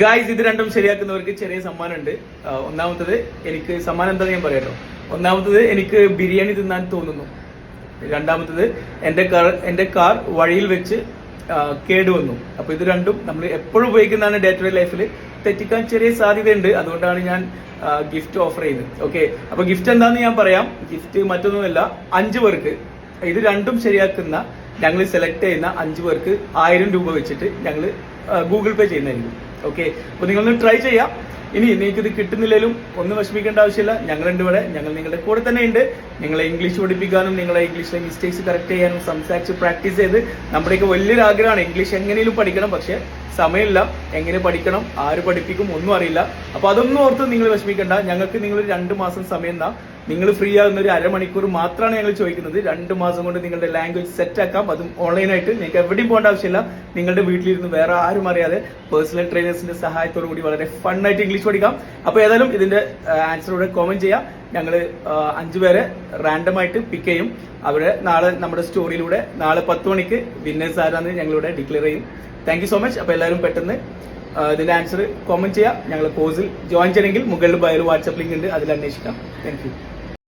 Guys ഇത് രണ്ടും ശരിയാക്കുന്നവർക്ക് ചെറിയ സമ്മാനം ഉണ്ട് ഒന്നാമത്തത് എനിക്ക് സമ്മാനം എന്താ ഞാൻ പറയാട്ടോ. ഒന്നാമത്തത് എനിക്ക് ബിരിയാണി തിന്നാൻ തോന്നുന്നു. രണ്ടാമത്തത് എന്റെ കാർ എന്റെ കാർ വഴിയിൽ വെച്ച് കേടുവന്നു. അപ്പൊ ഇത് രണ്ടും നമ്മൾ എപ്പോഴും ഉപയോഗിക്കുന്നതാണ് ഡേ ടു ഡേ ലൈഫിൽ തെറ്റിക്കാൻ ചെറിയ സാധ്യതയുണ്ട്. അതുകൊണ്ടാണ് ഞാൻ ഗിഫ്റ്റ് ഓഫർ ചെയ്യുന്നത് ഓക്കെ അപ്പൊ ഗിഫ്റ്റ് എന്താന്ന് ഞാൻ പറയാം. ഗിഫ്റ്റ് മറ്റൊന്നുമല്ല അഞ്ചു പേർക്ക്. ഇത് രണ്ടും ശരിയാക്കുന്ന ഞങ്ങൾ സെലക്ട് ചെയ്യുന്ന അഞ്ച് പേർക്ക് ആയിരം രൂപ വെച്ചിട്ട് ഞങ്ങൾ ഗൂഗിൾ പേ ചെയ്യുന്നതായിരിക്കും. ഓക്കെ അപ്പൊ നിങ്ങളൊന്ന് ട്രൈ ചെയ്യാം. ഇനി നിങ്ങൾക്ക് ഇത് കിട്ടുന്നില്ലെങ്കിലും ഒന്നും വിഷമിക്കേണ്ട ആവശ്യമില്ല. ഞങ്ങളുണ്ട് ഇവിടെ ഞങ്ങൾ നിങ്ങളുടെ കൂടെ തന്നെ ഉണ്ട്. നിങ്ങളെ ഇംഗ്ലീഷ് പഠിപ്പിക്കാനും നിങ്ങളെ ഇംഗ്ലീഷിലെ മിസ്റ്റേക്സ് കറക്റ്റ് ചെയ്യാനും സംസാരിച്ച് പ്രാക്ടീസ് ചെയ്ത് നമ്മുടെയൊക്കെ വലിയൊരു ആഗ്രഹമാണ് ഇംഗ്ലീഷ് എങ്ങനെയും പഠിക്കണം. പക്ഷെ സമയമില്ല. എങ്ങനെ പഠിക്കണം ആര് പഠിപ്പിക്കും ഒന്നും അറിയില്ല. അപ്പൊ അതൊന്നും ഓർത്ത് നിങ്ങൾ വിഷമിക്കേണ്ട. ഞങ്ങൾക്ക് നിങ്ങൾ രണ്ട് മാസം സമയം താ നിങ്ങൾ ഫ്രീ ആകുന്ന ഒരു അരമണിക്കൂർ മാത്രമാണ് ഞങ്ങൾ ചോദിക്കുന്നത്. രണ്ട് മാസം കൊണ്ട് നിങ്ങളുടെ ലാംഗ്വേജ് സെറ്റ് ആക്കാം. അതും ഓൺലൈനായിട്ട് നിങ്ങൾക്ക് എവിടെയും പോകേണ്ട ആവശ്യമില്ല. നിങ്ങളുടെ വീട്ടിലിരുന്ന് വേറെ ആരും അറിയാതെ പേഴ്സണൽ ട്രെയിനേഴ്സിന്റെ സഹായത്തോടു കൂടി വളരെ ഫണ്ണായിട്ട് ഇംഗ്ലീഷ് പഠിക്കാം. അപ്പോൾ ഏതായാലും ഇതിന്റെ ആൻസർ ഇവിടെ കോമെന്റ് ചെയ്യാം. ഞങ്ങൾ അഞ്ചു പേരെ റാൻഡം ആയിട്ട് പിക്ക് ചെയ്യും. അവരെ നാളെ നമ്മുടെ സ്റ്റോറിയിലൂടെ നാളെ പത്ത് മണിക്ക് വിന്നേഴ്സ് ആരാന്ന് ഞങ്ങളിവിടെ ഡിക്ലെയർ ചെയ്യും. താങ്ക് സോ മച്ച് അപ്പോൾ എല്ലാവരും പെട്ടെന്ന് ഇതിന്റെ ആൻസർ കോമന്റ് ചെയ്യാം. ഞങ്ങൾ കോഴ്സിൽ ജോയിൻ ചെയ്യണമെങ്കിൽ മുകളിൽ ബയോയിൽ വാട്സ്ആപ്പ് ലിങ്ക് ഉണ്ട്. അതിൽ അന്വേഷിക്കാം. താങ്ക്